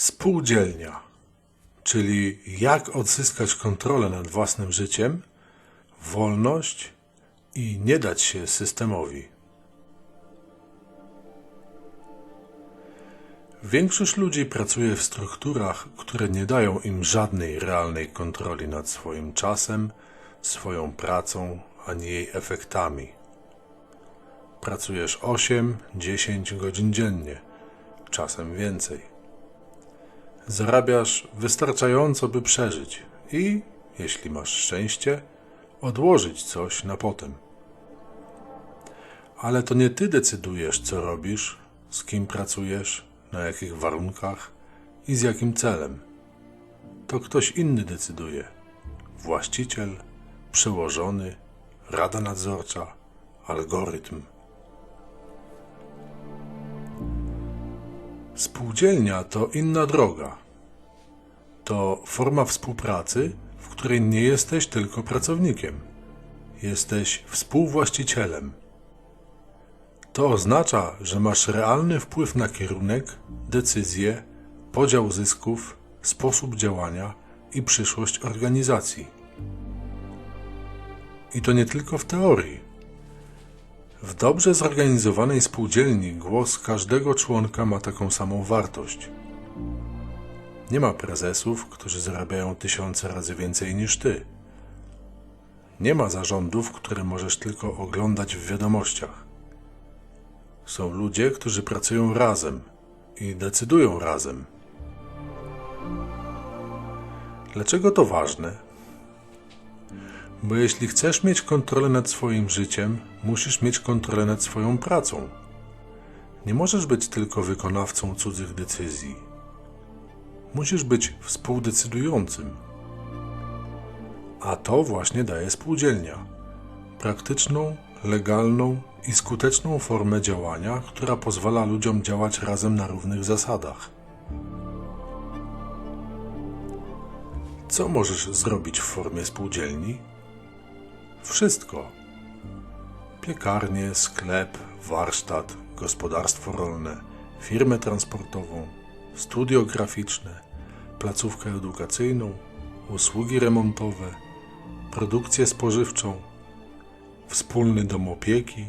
Spółdzielnia, czyli jak odzyskać kontrolę nad własnym życiem, wolność i nie dać się systemowi. Większość ludzi pracuje w strukturach, które nie dają im żadnej realnej kontroli nad swoim czasem, swoją pracą ani jej efektami. Pracujesz 8-10 godzin dziennie, czasem więcej. Zarabiasz wystarczająco, by przeżyć i, jeśli masz szczęście, odłożyć coś na potem. Ale to nie ty decydujesz, co robisz, z kim pracujesz, na jakich warunkach i z jakim celem. To ktoś inny decyduje. Właściciel, przełożony, rada nadzorcza, algorytm. Spółdzielnia to inna droga. To forma współpracy, w której nie jesteś tylko pracownikiem. Jesteś współwłaścicielem. To oznacza, że masz realny wpływ na kierunek, decyzje, podział zysków, sposób działania i przyszłość organizacji. I to nie tylko w teorii. W dobrze zorganizowanej spółdzielni głos każdego członka ma taką samą wartość. Nie ma prezesów, którzy zarabiają tysiące razy więcej niż ty. Nie ma zarządów, które możesz tylko oglądać w wiadomościach. Są ludzie, którzy pracują razem i decydują razem. Dlaczego to ważne? Bo jeśli chcesz mieć kontrolę nad swoim życiem, musisz mieć kontrolę nad swoją pracą. Nie możesz być tylko wykonawcą cudzych decyzji. Musisz być współdecydującym. A to właśnie daje spółdzielnia. Praktyczną, legalną i skuteczną formę działania, która pozwala ludziom działać razem na równych zasadach. Co możesz zrobić w formie spółdzielni? Wszystko. Piekarnię, sklep, warsztat, gospodarstwo rolne, firmę transportową, studio graficzne, placówkę edukacyjną, usługi remontowe, produkcję spożywczą, wspólny dom opieki,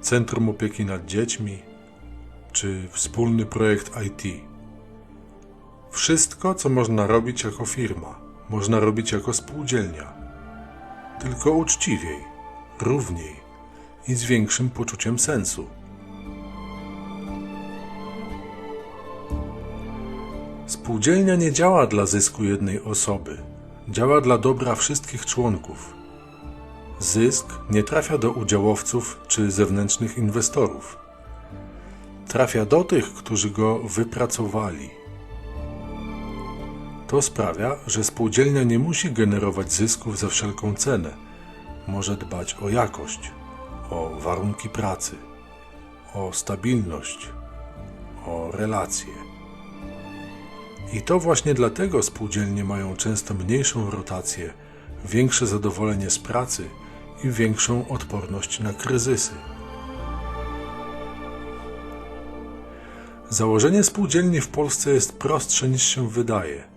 centrum opieki nad dziećmi czy wspólny projekt IT. Wszystko, co można robić jako firma, można robić jako spółdzielnia. Tylko uczciwiej, równiej i z większym poczuciem sensu. Spółdzielnia nie działa dla zysku jednej osoby, działa dla dobra wszystkich członków. Zysk nie trafia do udziałowców czy zewnętrznych inwestorów. Trafia do tych, którzy go wypracowali. To sprawia, że spółdzielnia nie musi generować zysków za wszelką cenę. Może dbać o jakość, o warunki pracy, o stabilność, o relacje. I to właśnie dlatego spółdzielnie mają często mniejszą rotację, większe zadowolenie z pracy i większą odporność na kryzysy. Założenie spółdzielni w Polsce jest prostsze niż się wydaje.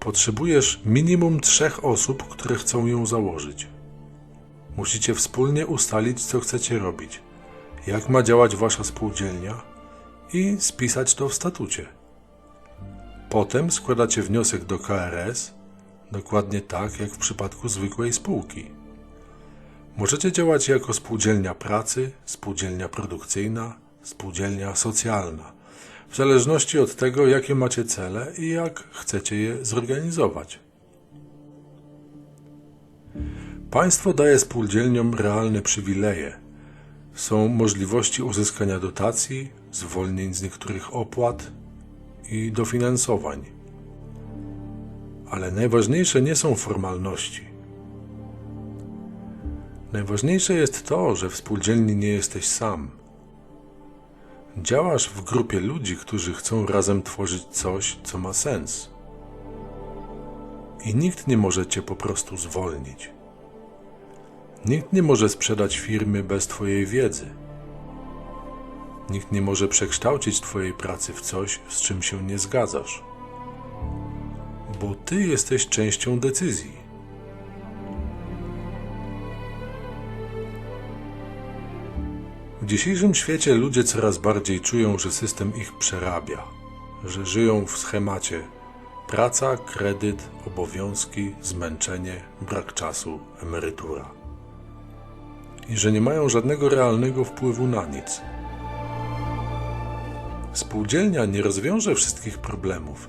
Potrzebujesz minimum trzech osób, które chcą ją założyć. Musicie wspólnie ustalić, co chcecie robić, jak ma działać wasza spółdzielnia i spisać to w statucie. Potem składacie wniosek do KRS, dokładnie tak jak w przypadku zwykłej spółki. Możecie działać jako spółdzielnia pracy, spółdzielnia produkcyjna, spółdzielnia socjalna, w zależności od tego, jakie macie cele i jak chcecie je zorganizować. Państwo daje spółdzielniom realne przywileje. Są możliwości uzyskania dotacji, zwolnień z niektórych opłat i dofinansowań. Ale najważniejsze nie są formalności. Najważniejsze jest to, że w spółdzielni nie jesteś sam. Działasz w grupie ludzi, którzy chcą razem tworzyć coś, co ma sens. I nikt nie może cię po prostu zwolnić. Nikt nie może sprzedać firmy bez twojej wiedzy. Nikt nie może przekształcić Twojej pracy w coś, z czym się nie zgadzasz. Bo Ty jesteś częścią decyzji. W dzisiejszym świecie ludzie coraz bardziej czują, że system ich przerabia, że żyją w schemacie praca, kredyt, obowiązki, zmęczenie, brak czasu, emerytura. I że nie mają żadnego realnego wpływu na nic. Spółdzielnia nie rozwiąże wszystkich problemów,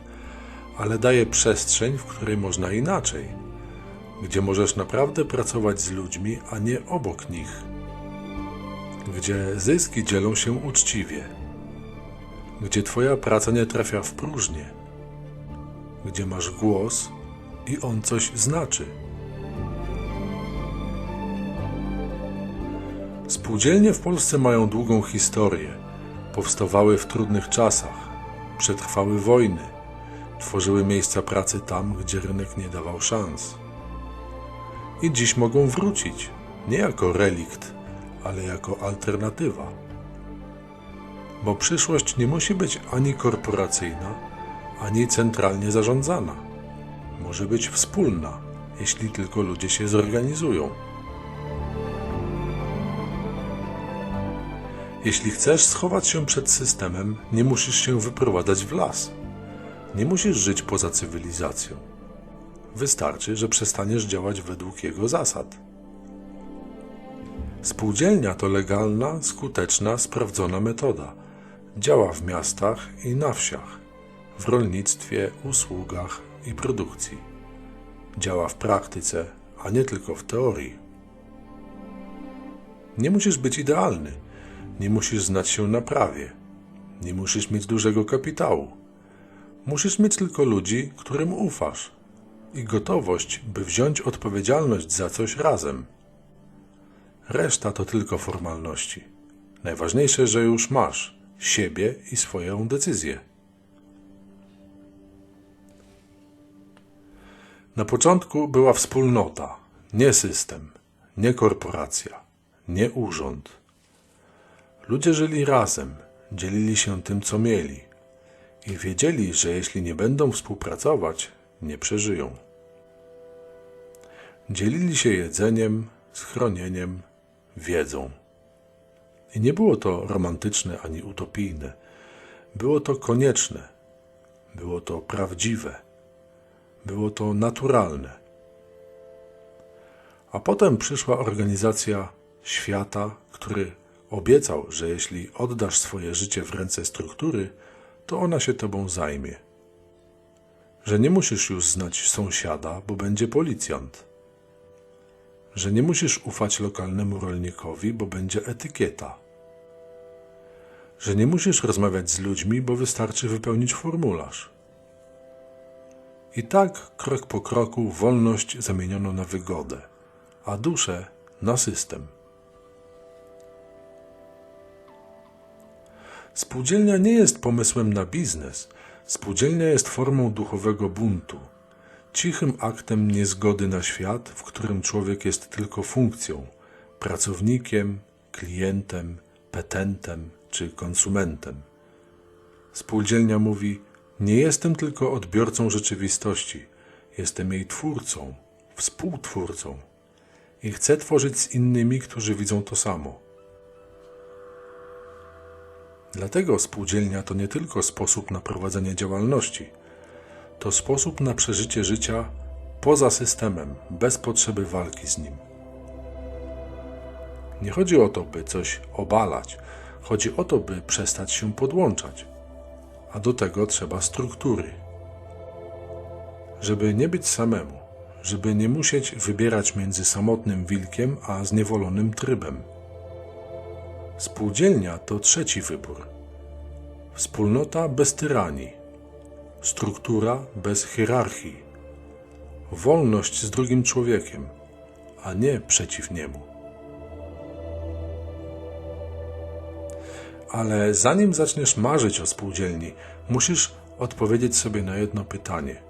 ale daje przestrzeń, w której można inaczej, gdzie możesz naprawdę pracować z ludźmi, a nie obok nich gdzie zyski dzielą się uczciwie, gdzie Twoja praca nie trafia w próżnię, gdzie masz głos i on coś znaczy. Spółdzielnie w Polsce mają długą historię. Powstawały w trudnych czasach, przetrwały wojny, tworzyły miejsca pracy tam, gdzie rynek nie dawał szans. I dziś mogą wrócić, nie jako relikt, ale jako alternatywa. Bo przyszłość nie musi być ani korporacyjna, ani centralnie zarządzana. Może być wspólna, jeśli tylko ludzie się zorganizują. Jeśli chcesz schować się przed systemem, nie musisz się wyprowadzać w las. Nie musisz żyć poza cywilizacją. Wystarczy, że przestaniesz działać według jego zasad. Spółdzielnia to legalna, skuteczna, sprawdzona metoda. Działa w miastach i na wsiach, w rolnictwie, usługach i produkcji. Działa w praktyce, a nie tylko w teorii. Nie musisz być idealny, nie musisz znać się na prawie, nie musisz mieć dużego kapitału. Musisz mieć tylko ludzi, którym ufasz i gotowość, by wziąć odpowiedzialność za coś razem. Reszta to tylko formalności. Najważniejsze, że już masz siebie i swoją decyzję. Na początku była wspólnota, nie system, nie korporacja, nie urząd. Ludzie żyli razem, dzielili się tym, co mieli i wiedzieli, że jeśli nie będą współpracować, nie przeżyją. Dzielili się jedzeniem, schronieniem, wiedzą. I nie było to romantyczne ani utopijne. Było to konieczne. Było to prawdziwe. Było to naturalne. A potem przyszła organizacja świata, który obiecał, że jeśli oddasz swoje życie w ręce struktury, to ona się tobą zajmie. Że nie musisz już znać sąsiada, bo będzie policjant że nie musisz ufać lokalnemu rolnikowi, bo będzie etykieta. Że nie musisz rozmawiać z ludźmi, bo wystarczy wypełnić formularz. I tak krok po kroku wolność zamieniono na wygodę, a duszę na system. Spółdzielnia nie jest pomysłem na biznes. Spółdzielnia jest formą duchowego buntu cichym aktem niezgody na świat, w którym człowiek jest tylko funkcją, pracownikiem, klientem, petentem czy konsumentem. Spółdzielnia mówi: Nie jestem tylko odbiorcą rzeczywistości, jestem jej twórcą, współtwórcą i chcę tworzyć z innymi, którzy widzą to samo. Dlatego spółdzielnia to nie tylko sposób na prowadzenie działalności to sposób na przeżycie życia poza systemem, bez potrzeby walki z nim. Nie chodzi o to, by coś obalać, chodzi o to, by przestać się podłączać, a do tego trzeba struktury. Żeby nie być samemu, żeby nie musieć wybierać między samotnym wilkiem a zniewolonym trybem. Spółdzielnia to trzeci wybór. Wspólnota bez tyranii struktura bez hierarchii, wolność z drugim człowiekiem, a nie przeciw niemu. Ale zanim zaczniesz marzyć o spółdzielni, musisz odpowiedzieć sobie na jedno pytanie: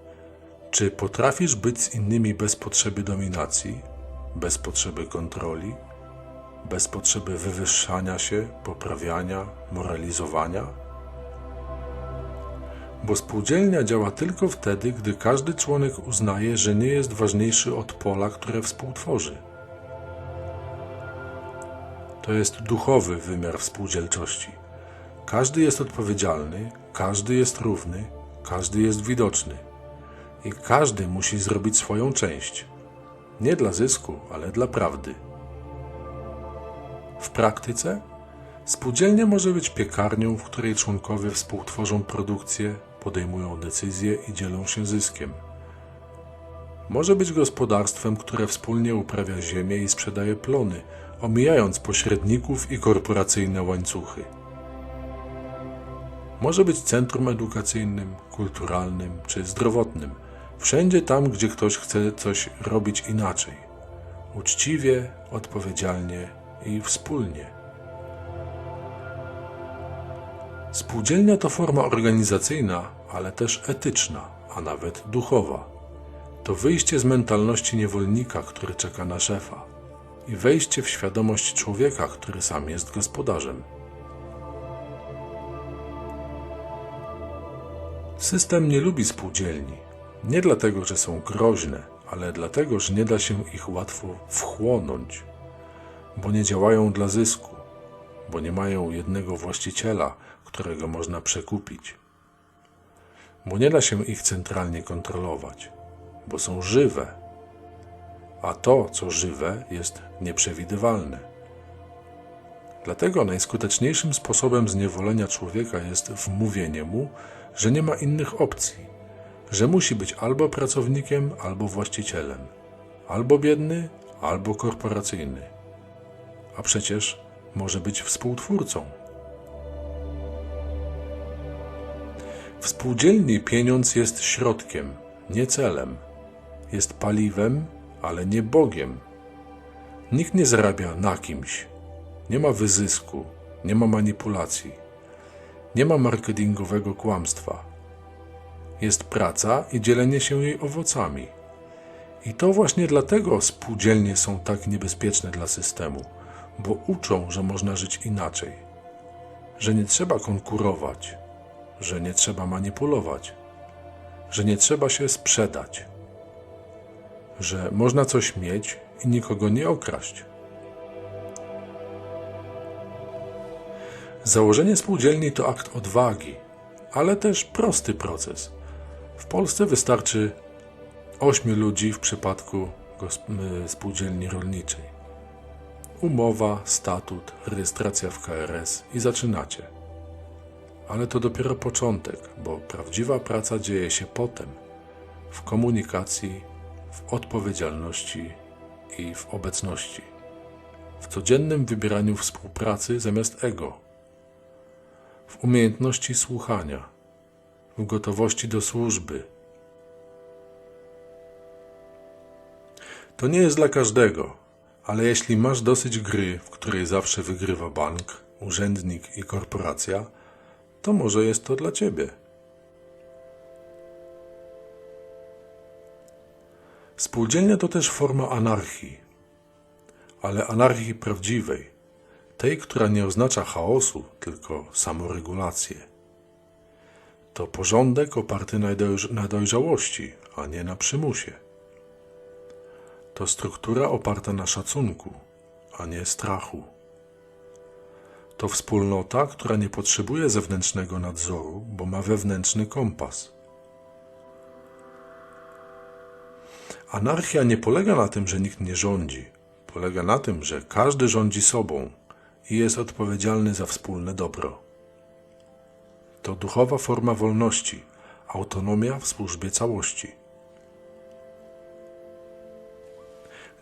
czy potrafisz być z innymi bez potrzeby dominacji, bez potrzeby kontroli, bez potrzeby wywyższania się, poprawiania, moralizowania? Bo spółdzielnia działa tylko wtedy, gdy każdy członek uznaje, że nie jest ważniejszy od pola, które współtworzy. To jest duchowy wymiar współdzielczości. Każdy jest odpowiedzialny, każdy jest równy, każdy jest widoczny. I każdy musi zrobić swoją część. Nie dla zysku, ale dla prawdy. W praktyce spółdzielnia może być piekarnią, w której członkowie współtworzą produkcję, podejmują decyzje i dzielą się zyskiem. Może być gospodarstwem, które wspólnie uprawia ziemię i sprzedaje plony, omijając pośredników i korporacyjne łańcuchy. Może być centrum edukacyjnym, kulturalnym czy zdrowotnym. Wszędzie tam, gdzie ktoś chce coś robić inaczej. Uczciwie, odpowiedzialnie i wspólnie. Spółdzielnia to forma organizacyjna, ale też etyczna, a nawet duchowa. To wyjście z mentalności niewolnika, który czeka na szefa, i wejście w świadomość człowieka, który sam jest gospodarzem. System nie lubi spółdzielni. Nie dlatego, że są groźne, ale dlatego, że nie da się ich łatwo wchłonąć, bo nie działają dla zysku, bo nie mają jednego właściciela, którego można przekupić, bo nie da się ich centralnie kontrolować, bo są żywe, a to, co żywe, jest nieprzewidywalne. Dlatego najskuteczniejszym sposobem zniewolenia człowieka jest wmówienie mu, że nie ma innych opcji, że musi być albo pracownikiem, albo właścicielem, albo biedny, albo korporacyjny. A przecież może być współtwórcą. W spółdzielni pieniądz jest środkiem, nie celem. Jest paliwem, ale nie Bogiem. Nikt nie zarabia na kimś. Nie ma wyzysku, nie ma manipulacji. Nie ma marketingowego kłamstwa. Jest praca i dzielenie się jej owocami. I to właśnie dlatego spółdzielnie są tak niebezpieczne dla systemu, bo uczą, że można żyć inaczej, że nie trzeba konkurować, że nie trzeba manipulować, że nie trzeba się sprzedać, że można coś mieć i nikogo nie okraść. Założenie spółdzielni to akt odwagi, ale też prosty proces. W Polsce wystarczy 8 ludzi w przypadku spółdzielni rolniczej. Umowa, statut, rejestracja w KRS i zaczynacie. Ale to dopiero początek, bo prawdziwa praca dzieje się potem w komunikacji, w odpowiedzialności i w obecności. W codziennym wybieraniu współpracy zamiast ego w umiejętności słuchania, w gotowości do służby. To nie jest dla każdego, ale jeśli masz dosyć gry, w której zawsze wygrywa bank, urzędnik i korporacja, to może jest to dla ciebie. Spółdzielnia to też forma anarchii, ale anarchii prawdziwej tej, która nie oznacza chaosu, tylko samoregulację. To porządek oparty na, na dojrzałości, a nie na przymusie. To struktura oparta na szacunku, a nie strachu. To wspólnota, która nie potrzebuje zewnętrznego nadzoru, bo ma wewnętrzny kompas. Anarchia nie polega na tym, że nikt nie rządzi. Polega na tym, że każdy rządzi sobą i jest odpowiedzialny za wspólne dobro. To duchowa forma wolności, autonomia w służbie całości.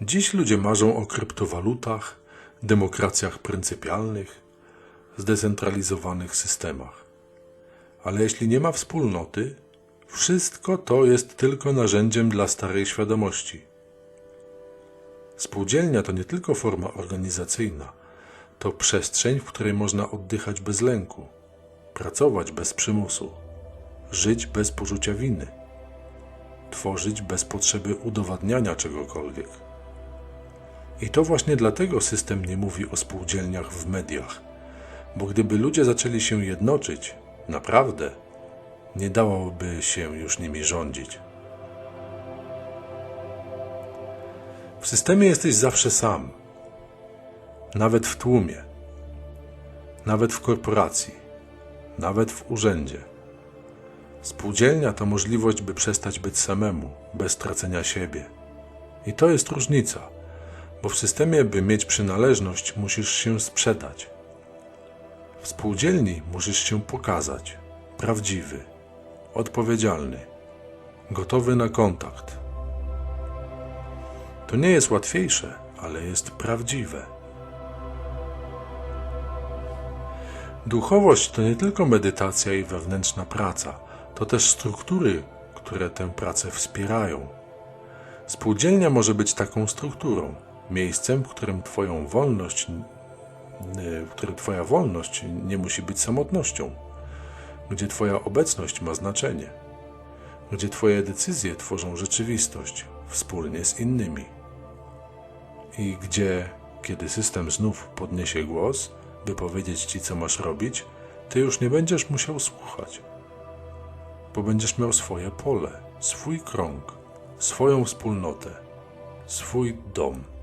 Dziś ludzie marzą o kryptowalutach, demokracjach pryncypialnych, zdecentralizowanych systemach. Ale jeśli nie ma wspólnoty, wszystko to jest tylko narzędziem dla starej świadomości. Spółdzielnia to nie tylko forma organizacyjna, to przestrzeń, w której można oddychać bez lęku, pracować bez przymusu, żyć bez poczucia winy, tworzyć bez potrzeby udowadniania czegokolwiek. I to właśnie dlatego system nie mówi o spółdzielniach w mediach, bo gdyby ludzie zaczęli się jednoczyć, naprawdę, nie dałoby się już nimi rządzić. W systemie jesteś zawsze sam, nawet w tłumie, nawet w korporacji, nawet w urzędzie. Spółdzielnia to możliwość, by przestać być samemu, bez tracenia siebie. I to jest różnica, bo w systemie, by mieć przynależność, musisz się sprzedać. W spółdzielni musisz się pokazać prawdziwy, odpowiedzialny, gotowy na kontakt. To nie jest łatwiejsze, ale jest prawdziwe. Duchowość to nie tylko medytacja i wewnętrzna praca, to też struktury, które tę pracę wspierają. Spółdzielnia może być taką strukturą, miejscem, w którym Twoją wolność, w którym Twoja wolność nie musi być samotnością, gdzie Twoja obecność ma znaczenie, gdzie Twoje decyzje tworzą rzeczywistość wspólnie z innymi i gdzie, kiedy system znów podniesie głos, by powiedzieć Ci, co masz robić, Ty już nie będziesz musiał słuchać, bo będziesz miał swoje pole, swój krąg, swoją wspólnotę, swój dom.